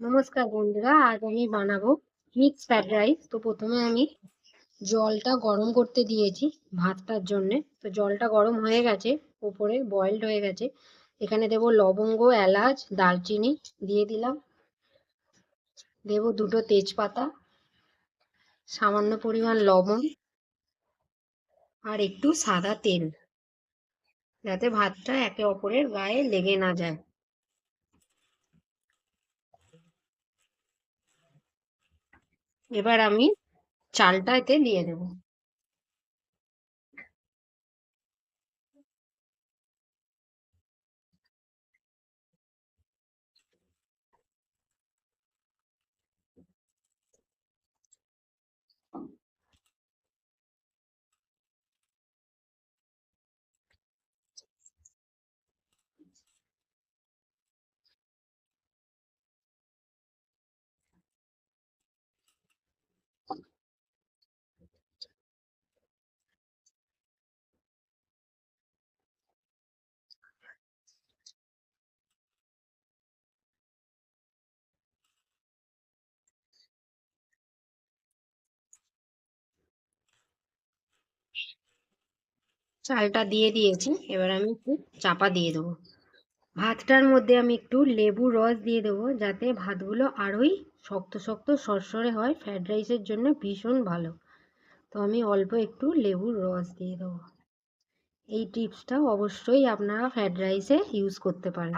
নমস্কার বন্ধুরা, আজ আমি বানাবো মিক্স ফ্রাইড রাইস তো প্রথমে আমি জলটা গরম করতে দিয়েছি ভাতটার জন্যে। তো জলটা গরম হয়ে গেছে, ওপরে বয়েলড হয়ে গেছে। এখানে দেব লবঙ্গ, এলাচ, দারচিনি দিয়ে দিলাম। দেব দুটো তেজপাতা, সামান্য পরিমাণ লবণ আর একটু সাদা তেল, যাতে ভাতটা একে অপরের গায়ে লেগে না যায়। এবার আমি চালটা এতে দিয়ে দেব। চালটা দিয়ে দিয়েছি। এবার আমি একটু চাপা দিয়ে দেবো। ভাতটার মধ্যে আমি একটু লেবুর রস দিয়ে দেবো, যাতে ভাতগুলো আরোই শক্ত শক্ত, সরসরে হয়। ফ্রায়েড রাইসের জন্য ভীষণ ভালো। তো আমি অল্প একটু লেবুর রস দিয়ে দেবো। এই টিপসটা অবশ্যই আপনারা ফ্রায়েড রাইসে ইউজ করতে পারেন।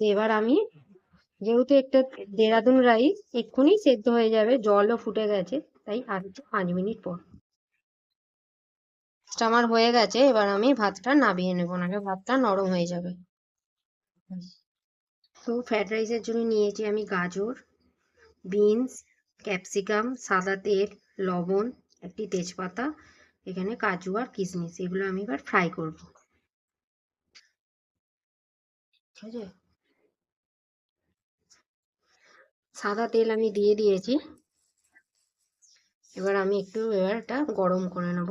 এবার আমি যেহেতু একটা দেরাদুন রাইস, এক্ষুনি সেদ্ধ হয়ে যাবে, জলও ফুটে গেছে, তাই আসছে পাঁচ মিনিট পর। আমার হয়ে গেছে, এবার আমি ভাতটা নামিয়ে নেব নাকি ভাতটা নরম হয়ে যাবে। তো ফ্রায়েড রাইসের জন্য নিয়েছি আমি গাজর, বিনস, ক্যাপসিকাম, সাদা তেল, লবণ, একটি তেজপাতা, এখানে কাজু আর কিশমিশ, এগুলো আমি এবার ফ্রাই করব। ঠিক আছে সাদা তেল আমি দিয়ে দিয়েছি। এবার আমি একটু এবার এটা গরম করে নেব।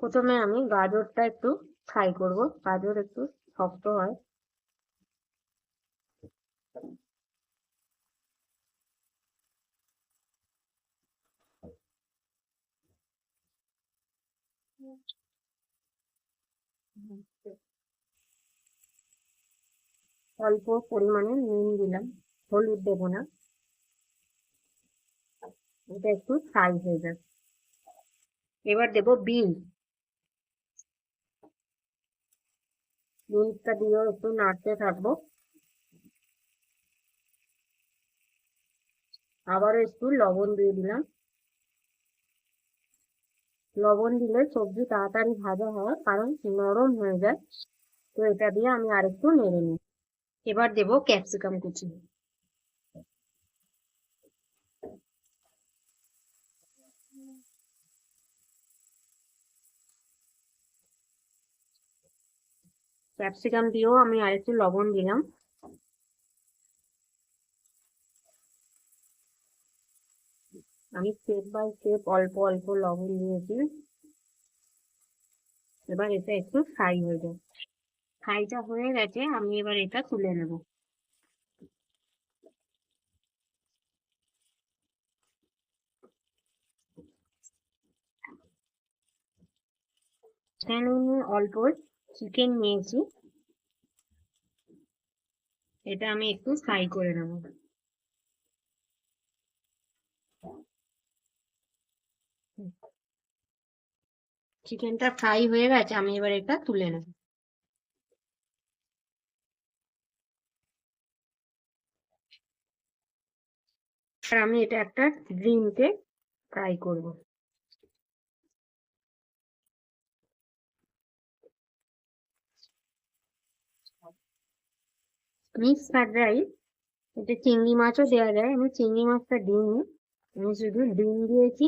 প্রথমে আমি গাজরটা একটু ফ্রাই করব। গাজর একটু শক্ত হয়। অল্প পরিমাণে নুন দিলাম। হলুদ দেব না। এটা একটু ফ্রাই হয়ে যাবে। এবার দেব বিন। বিনসটা দিয়েও একটু নাড়তে থাকব। আবারও একটু লবণ দিয়ে দিলাম। লবণ দিলে সবজি তাড়াতাড়ি ভাজা হয়, কারণ নরম হয়ে যায়। তো এটা দিয়ে আমি আরেকটু নেড়ে নিই। এবার দেব ক্যাপসিকাম কুচি। ক্যাপসিকাম দিয়েও আমি আরেকটু লবণ দিলাম। আমি স্টেপ বাই স্টেপ অল্প অল্প লবণ দিয়েছি। এবার এটা একটু ফ্রাই হয়ে যায় ফ্রাইটা হয়ে গেছে, আমি এবার এটা তুলে নেব। এখানে অল্প চিকেন নিয়েছি। এটা আমি একটু ফ্রাই করে নেব। চিকেনটা ফ্রাই হয়ে গেছে, আমি এবার এটা তুলে নেব। আমি এটা একটা ড্রিমকে ফ্রাই করব। Mix fried rice. এটা চিংড়ি মাছও দেওয়া যায়। আমি চিংড়ি মাছটা দিইনি। আমি শুধু ডিম দিয়েছি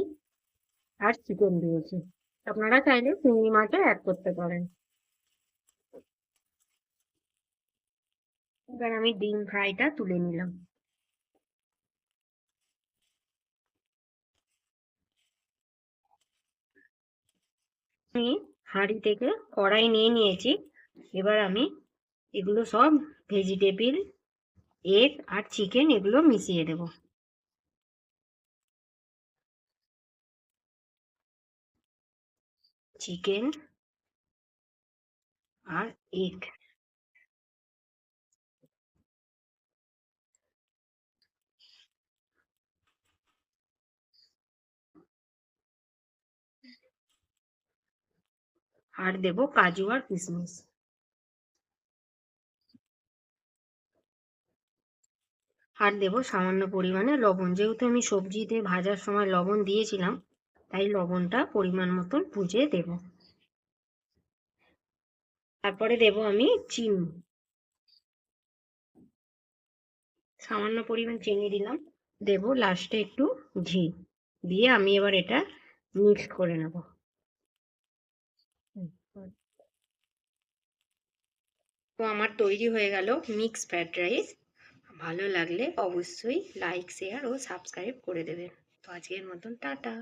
আর চিকেন দিয়েছি। আপনারা চাইলে চিংড়ি মাছও অ্যাড করতে পারেন। এবার আমি ডিম ফ্রাইটা তুলে নিলাম। হাঁড়ি থেকে কড়াই নিয়ে নিয়েছি। এবার আমি এগুলো সব ভেজিটেবিল, এগ আর চিকেন এগুলো মিশিয়ে দেব। চিকেন আর এগ। আর দেব কাজু আর কিশমিশ। আর দেব সামান্য পরিমাণে লবণ। যেহেতু আমি সবজিতে ভাজার সময় লবণ দিয়েছিলাম, তাই লবণটা পরিমাণ মতন বুঝে দেব। তারপরে দেব আমি চিনি। সামান্য পরিমাণ চিনি দিলাম, দেব লাস্টে একটু ঘি। দিয়ে আমি এবার এটা মিক্স করে নেব। তো আমার তৈরি হয়ে গেল মিক্স ফ্রাইড রাইস। ভালো লাগলে অবশ্যই লাইক শেয়ার ও সাবস্ক্রাইব করে দেবেন। তো আজকের মতন টাটা।